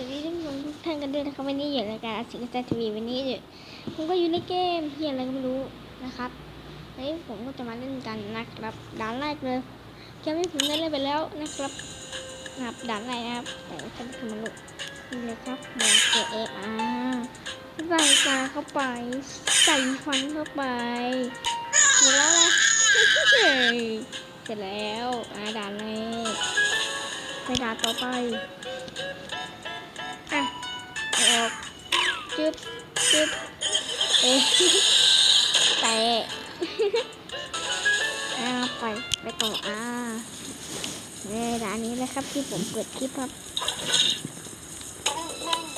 วัสดีทุกคนทุกท่านกันด้วยนะครับวันนี้อยู่รายการอาศิกาทีวีวันนี้อยู่ผมก็อยู่ในเกมเฮียอะไรก็ไม่รู้นะครับวันนี้ผมก็จะมาเล่นกันนะครับด่านแรกเลยเกมที่ผมได้เล่นไปแล้วนะครับนะครับด่านแรกครับแต่ว่าจะทำมันลุกนี่เลยครับมวกเกเออาใส่ตาเข้าไป ใส่ฟันเข้าไปหมดแล้วนะเสร็จแล้วอ่าด่านแรกไปด่านต่อไป จึ๊บจึ๊บเอ๊ะแตะอ่าไปไปต่ออ่าเนี่ยร้านนี้นะครับที่ผมเปิดคลิปครับ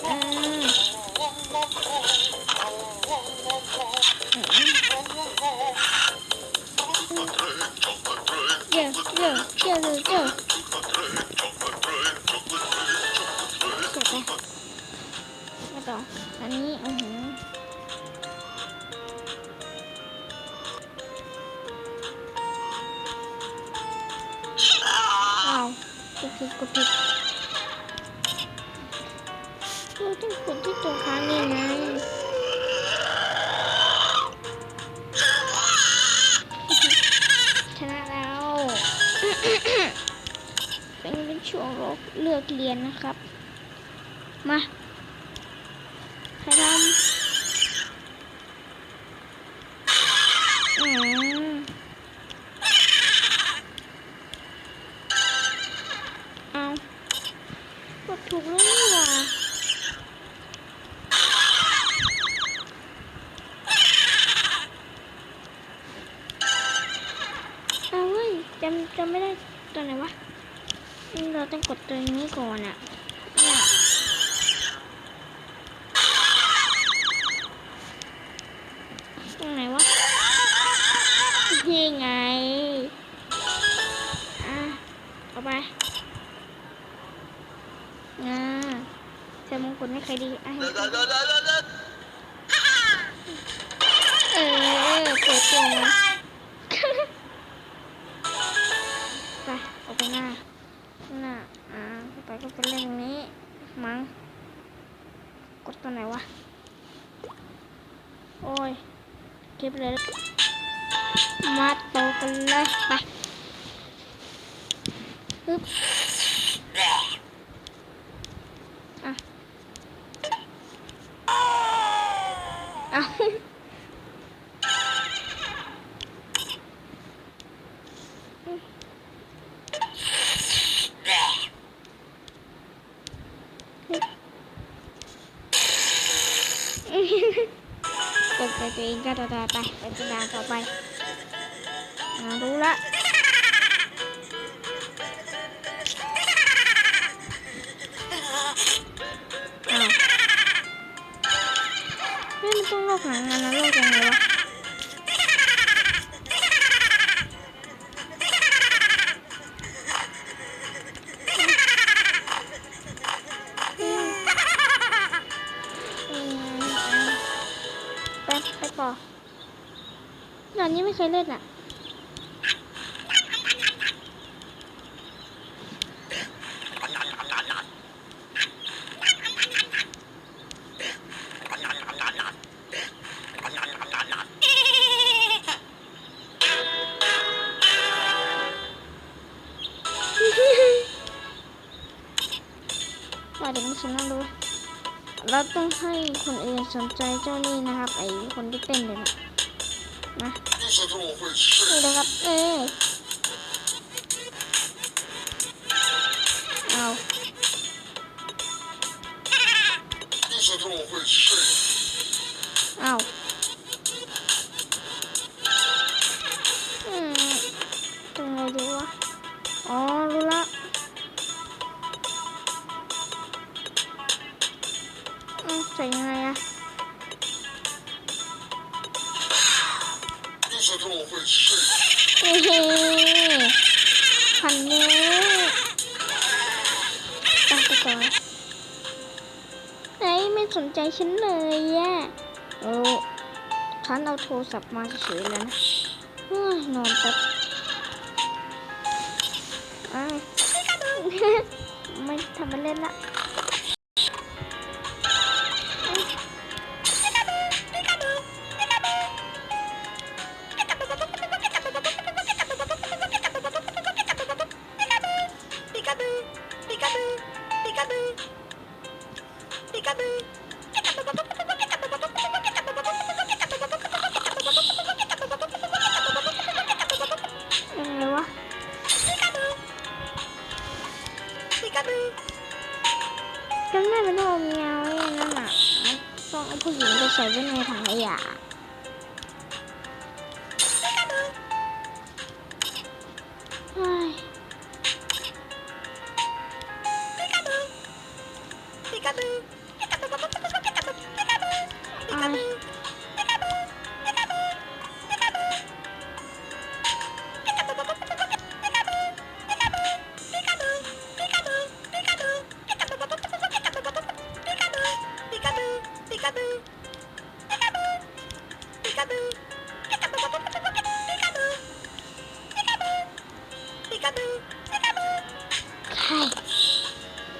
อ่าเยอะเยอะเยอะเยอะ กดผิดกดผิดเราต้องกดที่ตัวค้างนี่ไงชนะแล้วเป็นเป็นช่วงเลือกเรียนนะครับ มาใครทำอืมเอากดถูกแล้วนี่หว่าเอาเว้ย จำจำไม่ได้ตัวไหนวะเราต้องกดตัวนี้ก่อนอะเนี่ยตรงไหนวะนี่ไง อะเอาไปอ่าใส่มงกุฎให้ใครดีอะให้ใครดีเออเปิดตัว ไหนวะ โอ้ย เก็บเลย มาโตกันเลย ไปปึ๊บอะเอากดไป ตัวเองก็ต่อๆไปไปเป็นดานต่อไปรู้ละอ้าวเฮ้ยมันต้องโลกหางานแล้วโลกยังไงวะ ไม่เคยเล่นอะว่าเดี๋ยวไม่ชนะด้วยเราต้องให้คนอื่นสนใจเจ้านี่นะครับ ไอ้คนที่เต้นเลยนะนะ นี่นะครับเอ้ยเอาเอาอืมตรงไหนดีวะ อ๋อ รู้ละอืมใส่ยังไงอะ เฮ้พันนี้ตั้งไปก่อนไหนไม่สนใจฉันเลยอะโอ้ฉันเอาโทรศัพท์มาเฉยๆแล้วนะนอนแป๊บไม่ทำมาเล่นละ 不行的小金人卡呀 ใช่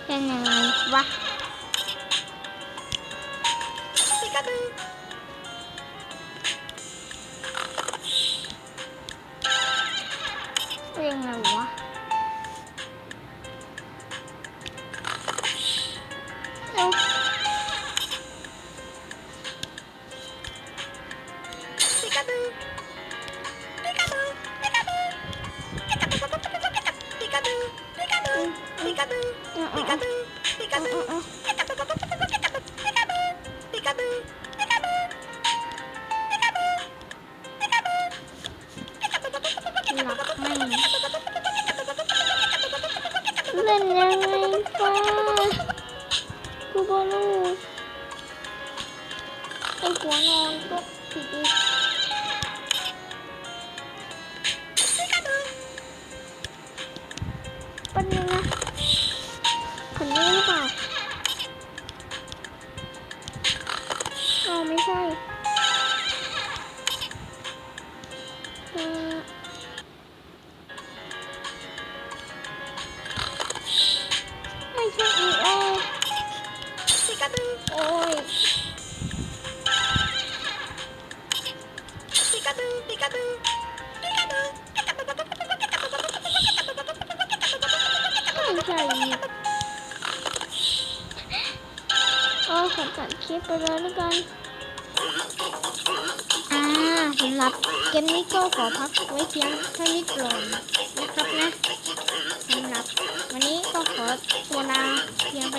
เป็นยังไงวะ อืมอืมเใช่ก็ขอจัดคลิปไปเลยแล้วกัน อ่าสำหรับเกมนี้ก็ขอพักไว้เพียงเท่านี้ก่อนนะครับนะสำหรับวันนี้ก็ขอตัวลาเพียงไป